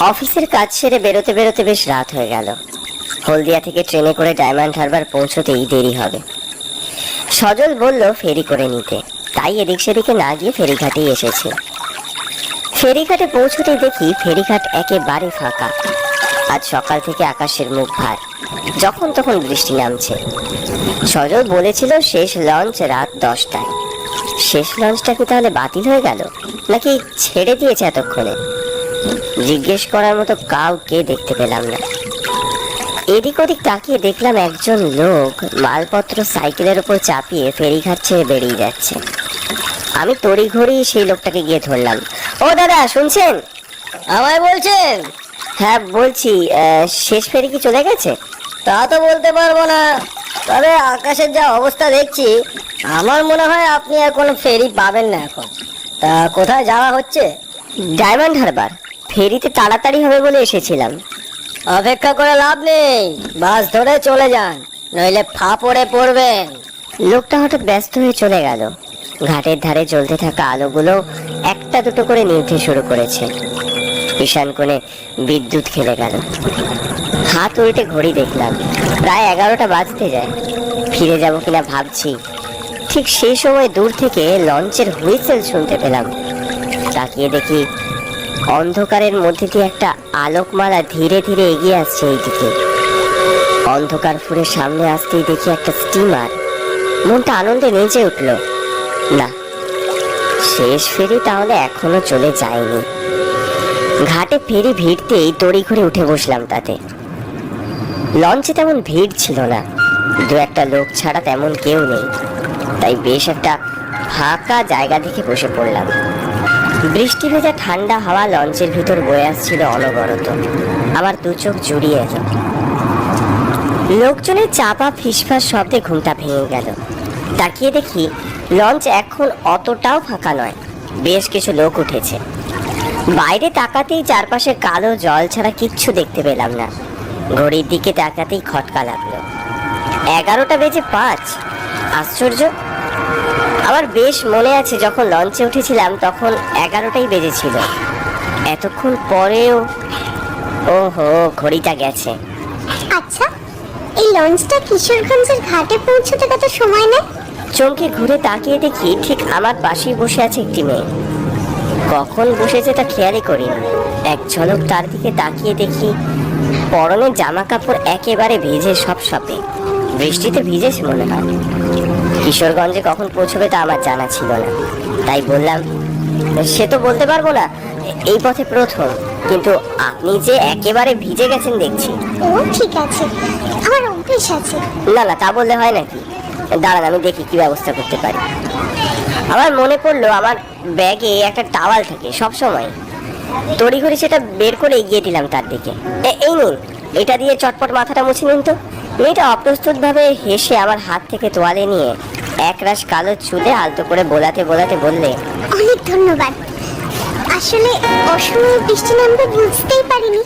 অফিসের কাজ সেরে বেরোতে বেরোতে বেশ রাত হয়ে গেল। হলদিয়া থেকে ট্রেনে করে ডায়মন্ড হারবার পৌঁছতেই দেরি হবে। সজল বলল, ফেরি করে নিতে। তাই এদিক সেদিকে না গিয়ে ফেরিঘাটেই এসেছি। ফেরিঘাটে পৌঁছতেই দেখি ফেরিঘাট একেবারে ফাঁকা। আজ সকাল থেকে আকাশের মুখ ভার। যখন তখন বৃষ্টি নামছে। সজল বলেছিল, শেষ লঞ্চ রাত দশটায়। শেষ লঞ্চটা কি তাহলে বাতিল হয়ে গেল? নাকি ছেড়ে দিয়েছে এতক্ষণে? জিজ্ঞেস করার মতো কাউকে দেখতে পেলাম না। এদিক ওদিক তাকিয়ে দেখলাম একজন লোক মালপত্র সাইকেলের উপর চাপিয়ে ফেরিঘাট ছেড়ে বেরিয়ে যাচ্ছে। আমি তড়িঘড়ি সেই লোকটাকে গিয়ে ধরলাম। ও দাদা শুনছেন? আমায় বলছেন? হ্যাঁ বলছি শেষ ফেরি কি চলে গেছে? তা তো বলতে পারব না। তবে আকাশের যা অবস্থা দেখছি আমার মনে হয় আপনি আর কোনো ফেরি পাবেন না এখন। তা কোথায় যাওয়া হচ্ছে? ডায়মন্ড হারবার। ফেরিতে তাড়াতাড়ি হবে বলে এসেছিলাম। অপেক্ষা করে লাভ নেই। বাস ধরে চলে যান, নইলে ফা পড়ে পড়বেন। লোকটা হঠাৎ ব্যস্ত হয়ে চলে গেল। ঘাটের ধারে জ্বলতে থাকা আলোগুলো একটা দুটো করে নিভতে শুরু করেছে। ঈশান কোণে বিদ্যুৎ খেলে গেল। হাত উল্টে ঘড়ি দেখলাম। প্রায় এগারোটা বাজতে যায়। ফিরে যাব কিনা ভাবছি। ঠিক সেই সময় দূর থেকে লঞ্চের হুইসেল শুনতে পেলাম। তাকিয়ে দেখি অন্ধকারের মধ্যে দিয়ে একটা আলোকমালা ধীরে ধীরে এগিয়ে আসছে এই দিকে অন্ধকার ফুরে সামনে আসতেই দেখি একটা স্টিমার মনটা আনন্দে নেচে উঠল। না, শেষ ফেরি তাহলে এখনও চলে যায়নি। ঘাটে ফেরি ভিড়তেই তড়ি করে উঠে বসলাম তাতে। লঞ্চে তেমন ভিড় ছিল না। দু একটা লোক ছাড়া তেমন কেউ নেই। তাই বেশ একটা ফাঁকা জায়গা দেখে বসে পড়লাম। বৃষ্টি ভেজা ঠান্ডা হাওয়া লঞ্চের ভিতর বয়ে আসছিল অনবরত। আমার দু চোখ জুড়িয়ে এলো। লোকজনের চাপা ফিসফাস শব্দে ঘুমটা ভেঙে গেল। তাকিয়ে দেখি লঞ্চ এখন অতটাও ফাঁকা নয়। বেশ কিছু লোক উঠেছে। বাইরে তাকাতেই চারপাশে কালো জল ছাড়া কিচ্ছু দেখতে পেলাম না। ঘড়ির দিকে তাকাতেই খটকা লাগল। এগারোটা বেজে পাঁচ। আশ্চর্য আমার বেশ মনে আছে যখন লঞ্চে উঠেছিলাম তখন এগারোটাই বেজেছিল। এতক্ষণ পরেও ওহো ঘড়িটা গেছে। আচ্ছা এই লঞ্চটা কিশোরগঞ্জের ঘাটে পৌঁছতে কত সময় নেয়? চমকে ঘুরে তাকিয়ে দেখি ঠিক আমার পাশেই বসে আছে একটি মেয়ে। কখন বসেছে তা খেয়ালই করিনি। এক ঝলক তার দিকে তাকিয়ে দেখি পরনের জামা কাপড় একেবারে ভিজে সব সপে। বৃষ্টিতে ভিজেছে মনে হয়। কিশোরগঞ্জে কখন পৌঁছবে তা আমার জানা ছিল না। তাই বললাম সে তো বলতে পারব না এই পথে প্রথম। কিন্তু আপনি যে একেবারে ভিজে গেছেন দেখছি। ও ঠিক আছে। আমার অভ্যেস আছে। না না তা বললে হয় নাকি? দাঁড়ান আমি দেখি কি ব্যবস্থা করতে পারি। আমার মনে পড়ল আমার ব্যাগে একটা টাওয়াল থাকে সব সময়। তড়ি ঘড়ি সেটা বের করে এগিয়ে দিলাম তার দিকে। এই নিন এটা দিয়ে চটপট মাথাটা মুছে নিন তো। মেয়েটা অপ্রস্তুত ভাবে হেসে আমার হাত থেকে তোয়ালে নিয়ে একরাশ কালো চুলে আলতো করে বোলাতে বোলাতে বললে অনেক ধন্যবাদ। আসলে অসময়ে বৃষ্টি নামবে বুঝতেই পারিনি।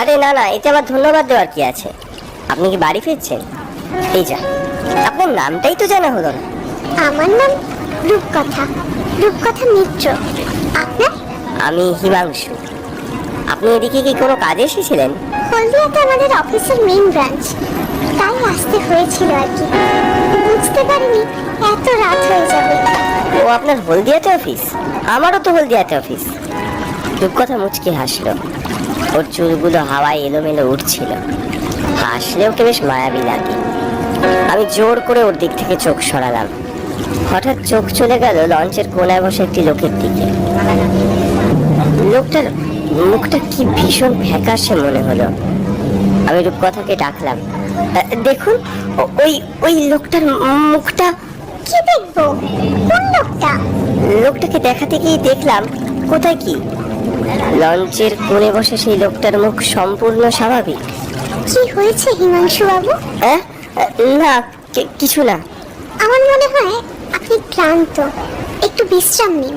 আরে না না এতে আবার ধন্যবাদ দেওয়ার কি আছে? আপনি কি বাড়ি ফিরছেন? এই যা আপনার নামটাই তো জানা হলো না। আমার নাম রূপকথা রূপকথা মিত্র। আপনার? আমি হিমাংশু। আপনি এদিকে কি কোনো কাজে এসেছিলেন? হলদিয়াতে আমাদের অফিসের মেইন ব্রাঞ্চ তাই আসতে হয়েছিল আর কি। বুঝতে পারিনি। এত রাত হয়ে যাবে। ও আপনার হলদিয়াতে অফিস? আমারও তো হলদিয়াতে অফিস। রূপকথা মুচকি হাসলো। ওর চুলগুলো হাওয়ায় এলোমেলো উঠছিল। হাসলে ওকে বেশ মায়াবী লাগে। আমি জোর করে ওর দিক থেকে চোখ সরালাম। হঠাৎ চোখ চলে গেল লঞ্চের কোনায় বসে একটি লোকের দিকে। লোকটার মুখটা কি ভীষণ ফ্যাকাশে মনে হলো। আমি রূপকথাকে ডাকলাম। দেখুন ওই ওই লোকটার মুখটা কি দেখব? কোন লোকটা? লোকটাকে দেখাতে গিয়ে দেখলাম কোথায় কি? লঞ্চের কোণে বসে সেই লোকটার মুখ সম্পূর্ণ স্বাভাবিক। কি হয়েছে হিমাংশু বাবু? হ্যাঁ না কিছু না। আমার মনে হয় আপনি ক্লান্ত। একটু বিশ্রাম নিন।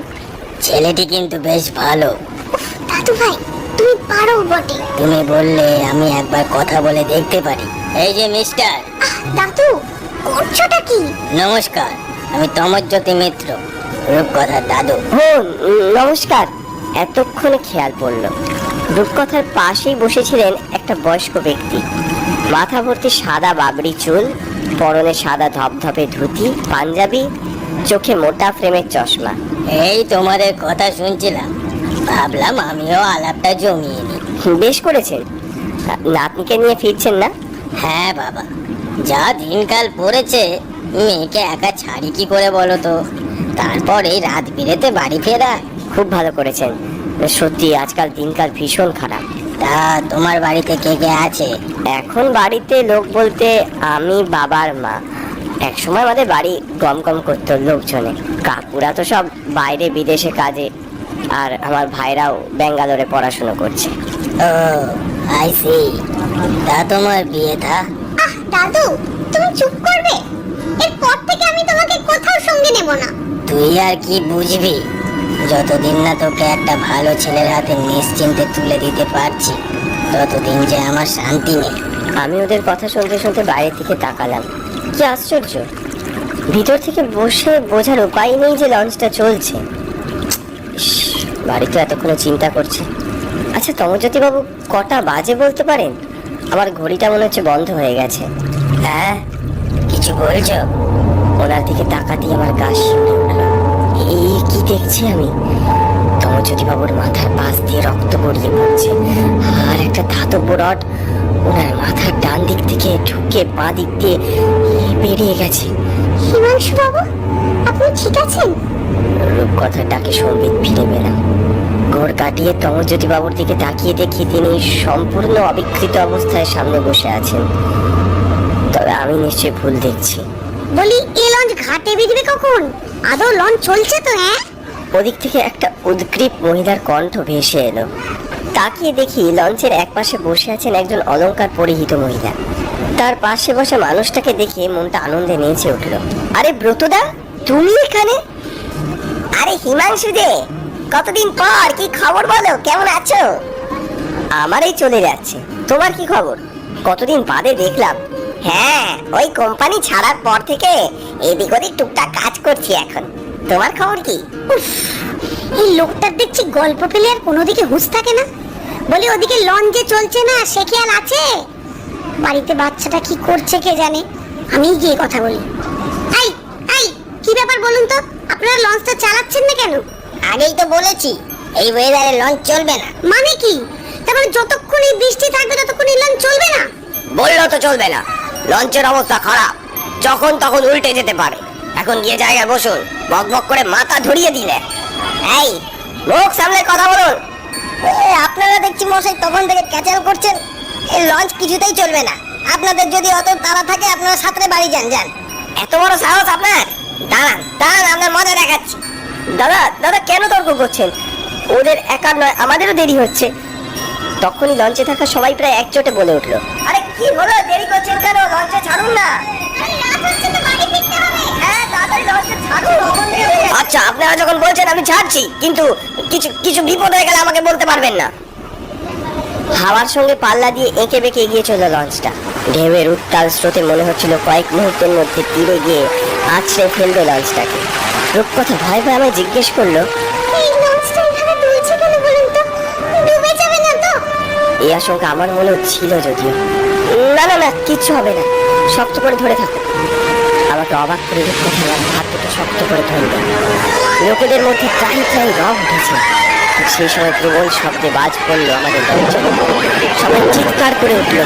ছেলেটি কিন্তু বেশ ভালো। দাদু ভাই তুমি পারো বটে। তুমি বললে আমি একবার কথা বলে দেখতে পারি। এই যে মিস্টার। দাদু করছোটা কি? নমস্কার আমি তমজ্যোতি মিত্র রূপকথার দাদু। ও নমস্কার। এতক্ষণে খেয়াল পড়ল। রূপকথার পাশেই বসেছিলেন একটা বয়স্ক ব্যক্তি। মাথা ভর্তি সাদা বাবরি চুল পরনে সাদা ধপধপে ধুতি পাঞ্জাবি চোখে মোটা ফ্রেমের চশমা। এই তোমাদের কথা শুনছিলাম। ভাবলাম আমিও আলাপটা জমিয়ে নিই। বেশ করেছেন। নাতনিকে নিয়ে ফিরছেন না? হ্যাঁ বাবা। যা দিনকাল পড়েছে মেয়েকে একা ছাড়ি কি করে বলো তো? তারপর এই রাত বিরেতে বাড়ি ফেরা। খুব ভালো করেছেন। সত্যি আজকাল দিনকাল ভীষণ খারাপ। তা তোমার বাড়িতে কে কে আছে? এখন বাড়িতে লোক বলতে আমি বাবার মা। এক সময় আমাদের বাড়ি গম গম করতো লোকজনে। কাকুরা তো সব বাইরে বিদেশে কাজে আর আমার ভাইরাও ব্যাঙ্গালোরে পড়াশুনো করছে। ও আই সি তা তোমার বিয়ে থা আহ দাদু তুমি চুপ করবে? এরপর থেকে আমি তোমাকে কোথাও সঙ্গে নেব না। তুই আর কি বুঝবি? যতদিন না তোকে একটা ভালো ছেলের হাতে নিশ্চিন্তে তুলে দিতে পারছি ততদিন যে আমার শান্তি নেই। আমি ওদের কথা শুনতে শুনতে বাইরে থেকে তাকালাম। কি আশ্চর্য! ভিতর থেকে বসে বোঝার উপায় নেই যে লঞ্চটা চলছে। বাড়ি তো এতক্ষণে চিন্তা করছে। আচ্ছা তমজ্যোতি বাবু কটা বাজে বলতে পারেন? আমার ঘড়িটা মনে হচ্ছে বন্ধ হয়ে গেছে। হ্যাঁ কিছু বলছ? ওনার দিকে তাকাতেই আমার গা এই কি দেখছি আমি? তমজ্যোতি বাবুর মাথার পাশ দিয়ে রক্ত গড়িয়ে পড়ছে। আর একটা ধাতব রড ওনার মাথার ডান দিক থেকে ঢুকে বাঁ দিক দিয়ে বেরিয়ে গেছে। হিমাংশু বাবু আপনি ঠিক আছেন? রূপকথার ডাকে সংগীত ফিরে পেলাম। ঘোর কাটিয়ে তমজ্যোতি বাবুর দিকে তাকিয়ে দেখি তিনি সম্পূর্ণ অবিকৃত অবস্থায় সামনে বসে আছেন। তবে আমি নিশ্চয়ই ভুল দেখছি। বলি এ লঞ্চ ঘাটে বেরবে কখন? আদৌ লঞ্চ চলছে তো হ্যাঁ ওদিক থেকে একটা উদ্গ্রীব মহিলার কণ্ঠ ভেসে এলো। তাকিয়ে দেখি লঞ্চের একপাশে বসে আছেন একজন অলংকার পরিহিত মহিলা। তার পাশে বসে মানুষটাকে দেখে মনটা আনন্দে নেচে উঠল। আরে ব্রতদা তুমি এখানে? আরে হিমাংশু দে, কতদিন পর, কি খবর বলো? কেমন আছো? আমার এই চলে যাচ্ছে। তোমার কি খবর? কতদিন বাদে দেখলাম। হ্যাঁ ওই কোম্পানি ছাড়ার পর থেকে এদিক ওদিক টুকটাক কাজ করছি এখন। তোমার খবর কি? এই লোকটার দেখছি গল্প পেলে আর কোনো দিকে হুঁশ থাকে না। বলি, ওদিকে লঞ্চে চলছে না, সে খেয়াল আছে? বাড়িতে বাচ্চাটা কি করছে কে জানে? আমি গিয়ে কথা বলি। আই আই কি ব্যাপার বলুন তো? আপনারা লঞ্চটা চালাচ্ছেন না কেন? আগেই তো বলেছি এই ওয়েদারে লঞ্চ চলবে না। মানে কি? তারপরে যতক্ষণ এই বৃষ্টি থাকবে ততক্ষণ এই লঞ্চ চলবে না? বলল তো চলবে না। লঞ্চের অবস্থা খারাপ। যখন তখন উল্টে যেতে পারে। এখন গিয়ে জায়গায় বসুন বক বক করে মাথা ধরিয়ে দিলে। এই মুখ সামনে কথা বলুন। এ, আপনারা দেখছি মশাই তখন থেকে ক্যাচাল করছেন। এই লঞ্চ কিছুতেই চলবে না। আপনাদের যদি অত তাড়া থাকে আপনারা সাঁতরে বাড়ি যান যান। এত বড় সাহস আপনার? দাঁড়ান দাঁড়ান আপনার মজা দেখাচ্ছি। দাদা দাদা কেন তর্ক করছেন? ওদের একার নয় আমাদেরও দেরি হচ্ছে। তখনই লঞ্চে থাকা সবাই প্রায় একচোটে বলে উঠল আরে কি হলো দেরি করছেন কেন? লঞ্চে ছাড়ুন না। হ্যাঁ। আচ্ছা আপনারা যখন বলছেন আমি ছাড়ছি কিন্তু কিছু কিছু বিপদ হয়ে গেলে আমাকে বলতে পারবেন না। হাওয়ার সঙ্গে পাল্লা দিয়ে এঁকে বেঁকে এগিয়ে চলল লঞ্চটা। ঢেউয়ের উত্তাল স্রোতে মনে হচ্ছিল কয়েক মুহূর্তের মধ্যে তীরে গিয়ে আছড়ে ফেলবে লঞ্চটাকে। রূপকথা ভয় ভয় আমায় জিজ্ঞেস করল, এই আশঙ্কা আমার মনেও ছিল যদিও। না না না, কিচ্ছু হবে না। শক্ত করে ধরে থাকো। আমাকে অবাক করে রূপকথা হাত দুটো শক্ত করে ধরল। লোকেদের মধ্যে ত্রাহি ত্রাহি রব উঠেছে। সেই সময় প্রবল শব্দে বাজ পড়ল আমাদের দরজা। সবাই চিৎকার করে উঠল।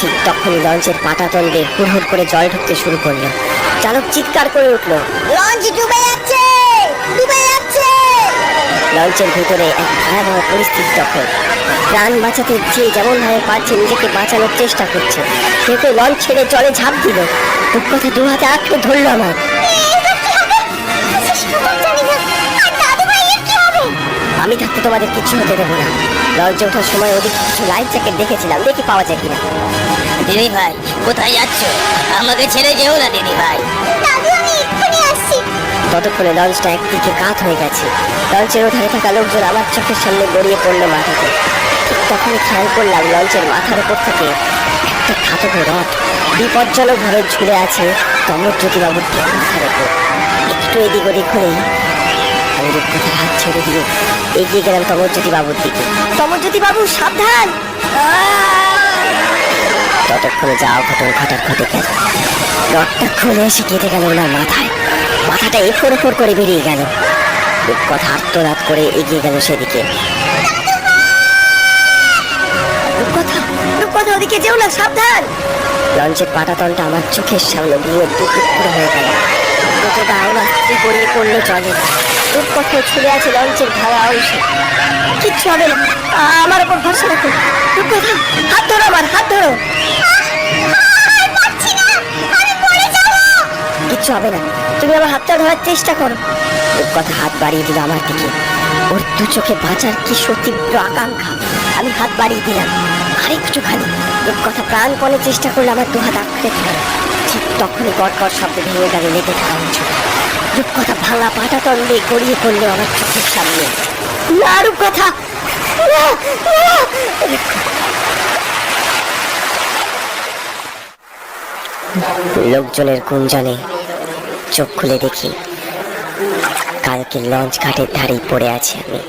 ঠিক তখনই লঞ্চের পাটাতন্দে হুড় করে জল ঢুকতে শুরু করল। চালক চিৎকার করে উঠল, লঞ্চ ডুবে যাচ্ছে! ডুবে যাচ্ছে! লঞ্চের ভিতরে এক ভয়াবহ পরিস্থিতি তখন। প্রাণ বাঁচাতে যে যেমন ভাবে পারছে নিজেকে বাঁচানোর চেষ্টা করছে কেউ কেউ লঞ্চ ছেড়ে জলে ঝাঁপ দিল। রূপকথা দু হাতে আটকে ধরলো আমার আমি থাকতে তোমাদের কিছু হতে দেবো না। লঞ্চে ওঠার সময় ওদিকে কিছু লাইফ জ্যাকেট দেখেছিলাম দেখি পাওয়া যায় কিনা। দিদি ভাই কোথায় যাচ্ছ? আমাকে ছেড়ে যেও না দিদি ভাই। ততক্ষণে লঞ্চটা একদিকে কাত হয়ে গেছে। লঞ্চের ওধারে থাকা লোকজন আমার চোখের সামনে গড়িয়ে পড়ল মাথাতে। ঠিক তখনই খেয়াল করলাম লঞ্চের মাথার উপর থেকে একটা ধাতব রথ বিপজ্জনক ভাবে ঝুলে আছে তমজ্যোতিবাবুর মাথার উপর। একটু এদিক ওদিক হলেই আমি রূপকথার হাত ছেড়ে দিয়ে এগিয়ে গেলাম তমজ্যোতি বাবুর দিকে। তমজ্যোতি বাবু, সাবধান! ততক্ষণে যাও ঘটন ঘটার ঘটে গেল রথটা খুলে এসে কেটে গেল ওনার মাথায়। মাথাটা এফোর এফোর করে বেরিয়ে গেল। রূপকথা আত্মরাত করে এগিয়ে গেল সেদিকে। ওদিকে যেও না, সাবধান! লঞ্চের পাটাতনটা আমার চোখের সামনে দিয়ে দুটুকরো হয়ে গেল। দুটো ডাউন আস্তে গড়িয়ে পড়ল জলে। রূপকথায় ছুড়ে আছে লঞ্চের ভাড়া অংশে কিচ্ছু হবে না। আমার উপর ভরসা রাখো। হাত ধরো আমার, হাত ধরো। কিচ্ছু হবে না। তুমি আমার হাতটা ধরার চেষ্টা করো। রূপকথা হাত বাড়িয়ে দিল আমার দিকে। ওর দু চোখে বাঁচার কি সতীব্র আকাঙ্ক্ষা। আমি হাত বাড়িয়ে দিলাম। আরেকটুখানি। রূপকথা প্রাণপণে চেষ্টা করলে আমার দু হাত আঁকড়ে ধরে ঠিক তখনই গট শব্দ ভেঙে গেল লেগে থাকা অংশ রূপকথা ভাঙা পাটা তন্ডে গড়িয়ে পড়ল আমার চোখের সামনে। না রূপকথা। লোকজনের গুঞ্জনে চোখ খুলে দেখি কালকে লঞ্চ ঘাটের ধারেই পড়ে আছি আমি।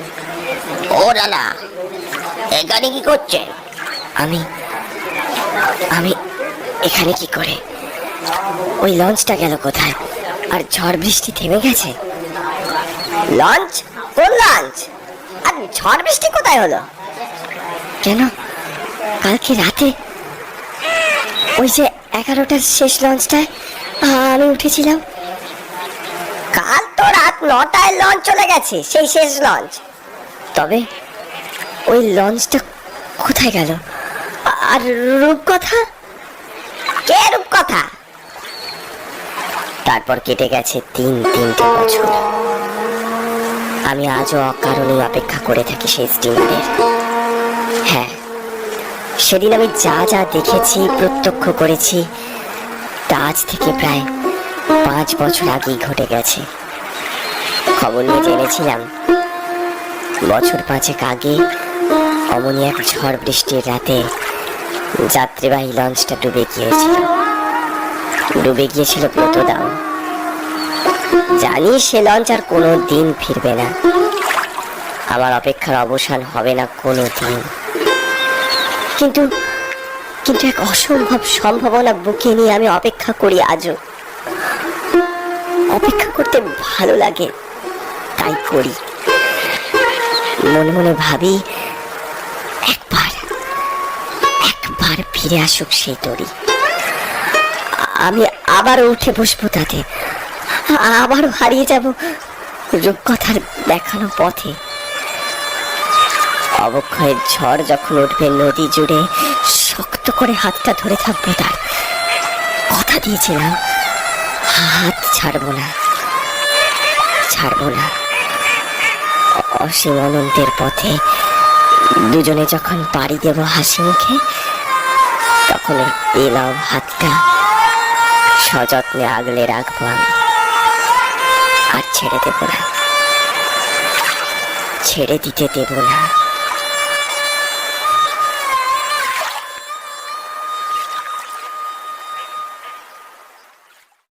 ও দাদা এখানে কি করছে আমি আমি এখানে কি করে? ওই লঞ্চটা গেল কোথায়? আর ঝড় বৃষ্টি থেমে গেছে। লঞ্চ কোন লঞ্চ আর ঝড় বৃষ্টি কোথায় হলো? কেন? কালকে রাতে? ওই যে এগারোটার শেষ লঞ্চটায় আমি উঠেছিলাম। কাল তো রাত নটায় লঞ্চ চলে গেছে, সেই শেষ লঞ্চ তবে ওই লঞ্চটা কোথায় গেল? আর রূপকথা? কে রূপ কথা তারপর কেটে গেছে তিন তিনটে বছর। আমি আজও অকারণে অপেক্ষা করে থাকি সেই স্টিমারের হ্যাঁ সেদিন আমি যা যা দেখেছি, প্রত্যক্ষ করেছি, তা আজ থেকে প্রায় পাঁচ বছর আগেই ঘটে গেছে। খবর নিয়ে জেনেছিলাম, বছর পাঁচেক আগে অমনি এক ঝড় বৃষ্টির রাতে যাত্রীবাহী লঞ্চটা ডুবে গিয়েছিল। ডুবে গিয়েছিল প্রতদাও জানি সে লঞ্চ আর কোনো দিন ফিরবে না। আমার অপেক্ষার অবসান হবে না কোনো দিন। কিন্তু কিন্তু এক অসম্ভব সম্ভাবনা বুকে নিয়ে আমি অপেক্ষা করি আজও। অপেক্ষা করতে ভালো লাগে, তাই করি। মনে মনে ভাবি, একবার একবার ফিরে আসুক সেই তরি। আমি আবারও উঠে বসবো তাতে। আবারও হারিয়ে যাব রূপকথার দেখানো পথে। অবক্ষয়ের ঝড় যখন উঠবে নদী জুড়ে, শক্ত করে হাতটা ধরে থাকব তার। কথা দিয়েছিলাম, হাত ছাড়বো না ছাড়বো না। অসীম অনন্তের পথে দুজনে যখন পাড়ি দেব হাসি মুখে, তখন ওই পেলাম হাতটা সযত্নে আগলে রাখব আমি। আর ছেড়ে দেবো না। ছেড়ে দিতে দেবো না।